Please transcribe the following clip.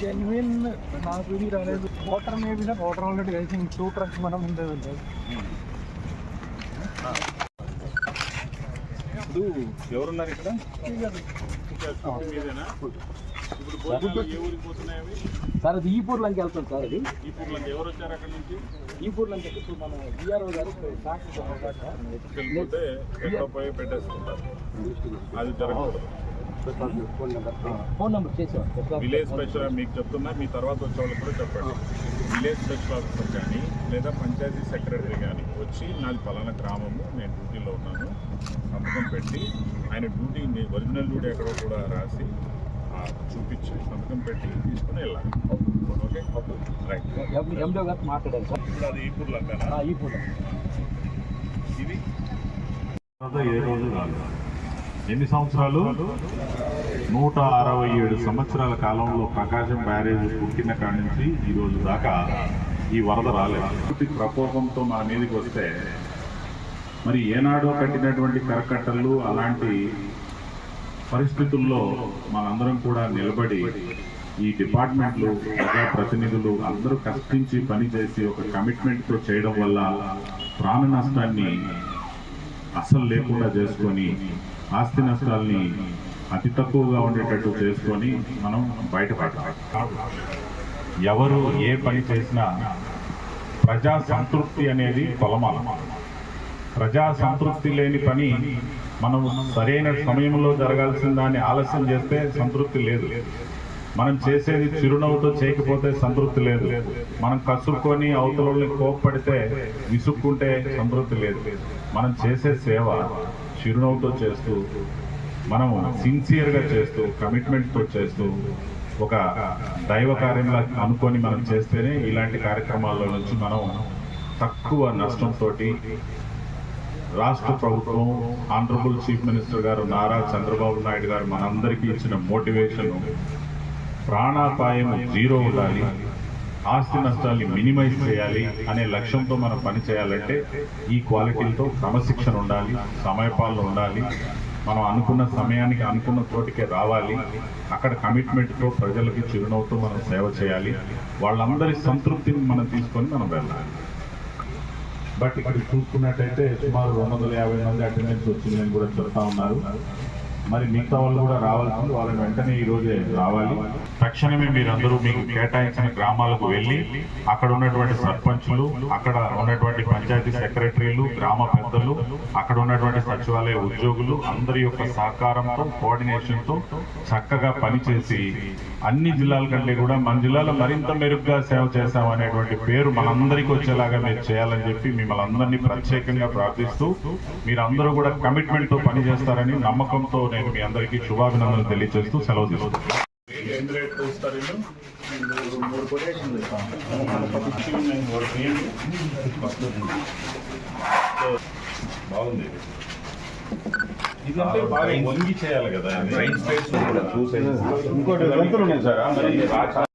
Genuine నాకు ఇది రాలేదు. Water maybe sir water already కలిసి టూ ట్రక్స్ మనం ముందే వెళ్తాం ఇప్పుడు ఎవరున్నారు ఇక్కడ? సార్ అది ఈపూర్లోకి వెళ్తాం సార్ అది. ఈ పూర్లంకి ఎవరు వచ్చారు అక్కడ నుంచి? ఈపూర్లోకి ఇప్పుడు మన బీఆర్ఓ గారు అది ఫోన్ నెంబర్ చేసాం విలేజ్ స్పెషల్ మీకు చెప్తున్నా మీ తర్వాత వచ్చే వాళ్ళకి కూడా చెప్పండి. విలేజ్ స్పెషల్ ఆఫీసర్ కానీ లేదా పంచాయతీ సెక్రటరీ కానీ వచ్చి నాది పలానా గ్రామము నేను డ్యూటీలో ఉన్నాను. సంతకం పెట్టి ఆయన డ్యూటీ ఒరిజినల్ డ్యూటీ ఎక్కడో కూడా రాసి చూపించి సంతకం పెట్టి తీసుకుని వెళ్ళాలి. ఓకే? రైట్. ఎండో గారు మాట్లాడారు సార్. ఇప్పుడు అది ఈ పూర్లంకానా ఈపూర్లో ఇది? ఏ రోజు కాదు ఎన్ని సంవత్సరాలు? నూట అరవై ఏడు సంవత్సరాల కాలంలో ప్రకాశం బ్యారేజ్ పుట్టిన కాడి నుంచి ఈరోజు దాకా ఈ వరద రాలేదు. ప్రకోపంతో మన మీదకి వస్తే మరి ఏనాడో కట్టినటువంటి కరకట్టలు అలాంటి పరిస్థితుల్లో మనందరం కూడా నిలబడి ఈ డిపార్ట్మెంట్లు ప్రజా ప్రతినిధులు అందరూ కష్టించి పనిచేసి ఒక కమిట్మెంట్తో చేయడం వల్ల ప్రాణ నష్టాన్ని అస్సలు లేకుండా చేసుకొని ఆస్తి నష్టాల్ని అతి తక్కువగా ఉండేటట్టు చేసుకొని మనం బయటపడాలి ఎవరు ఏ పని చేసినా ప్రజా సంతృప్తి అనేది కొలమాల ప్రజా సంతృప్తి లేని పని మనం సరైన సమయంలో జరగాల్సిన దాన్ని ఆలస్యం చేస్తే సంతృప్తి లేదు. మనం చేసేది చిరునవ్వుతో చేయకపోతే సంతృప్తి లేదు. మనం కసుక్కొని అవతలని కోప్పడితే విసుక్కుంటే సంతృప్తి లేదు. మనం చేసే సేవ చిరునవ్వుతో చేస్తూ మనం సిన్సియర్గా చేస్తూ కమిట్మెంట్తో చేస్తూ ఒక దైవ కార్యంలా అనుకొని మనం చేస్తేనే ఇలాంటి కార్యక్రమాల్లో నుంచి మనం తక్కువ నష్టంతో రాష్ట్ర ప్రభుత్వం ఆనరబుల్ చీఫ్ మినిస్టర్ గారు నారా చంద్రబాబు నాయుడు గారు మనందరికీ ఇచ్చిన మోటివేషన్ ప్రాణాపాయం జీరో ఉండాలి. ఆస్తి నష్టాల్ని మినిమైజ్ చేయాలి అనే లక్ష్యంతో మనం పని చేయాలంటే ఈ క్వాలిటీలతో క్రమశిక్షణ ఉండాలి సమయపాలన ఉండాలి మనం అనుకున్న సమయానికి అనుకున్న చోటికే రావాలి అక్కడ కమిట్మెంట్తో ప్రజలకి చిరునవ్వుతో మనం సేవ చేయాలి వాళ్ళందరి సంతృప్తిని మనం తీసుకొని మనం వెళ్ళాలి. బట్ ఇక్కడ చూసుకున్నట్టయితే సుమారు రెండు వందల యాభై మంది అటెండెన్స్ వచ్చిందని కూడా చెప్తా ఉన్నారు. మరి మిగతా వాళ్ళు కూడా రావాల్సింది వాళ్ళని వెంటనే ఈ రోజే రావాలి. తక్షణమే మీరందరూ మీకు కేటాయించిన గ్రామాలకు వెళ్ళి అక్కడ ఉన్నటువంటి సర్పంచులు అక్కడ ఉన్నటువంటి పంచాయతీ సెక్రటరీలు గ్రామ పెద్దలు అక్కడ ఉన్నటువంటి సచివాలయ ఉద్యోగులు అందరి యొక్క సహకారంతో కోఆర్డినేషన్తో చక్కగా పనిచేసి అన్ని జిల్లాల కంటే కూడా మన జిల్లాలో మరింత మెరుగ్గా సేవ చేశామనేటువంటి పేరు మనందరికీ వచ్చేలాగా మీరు చేయాలని చెప్పి మిమ్మల్ని అందరినీ ప్రత్యేకంగా ప్రార్థిస్తూ మీరందరూ కూడా కమిట్మెంట్తో పనిచేస్తారని నమ్మకంతో నేను మీ అందరికీ శుభాభినందనలు తెలియజేస్తూ సెలవు తీసుకుంటాను బాగుంది. ఇదంటే బాగా వంగి చేయాలి కదా. ఇంకోటి గంతులు ఉన్నాయి సార్.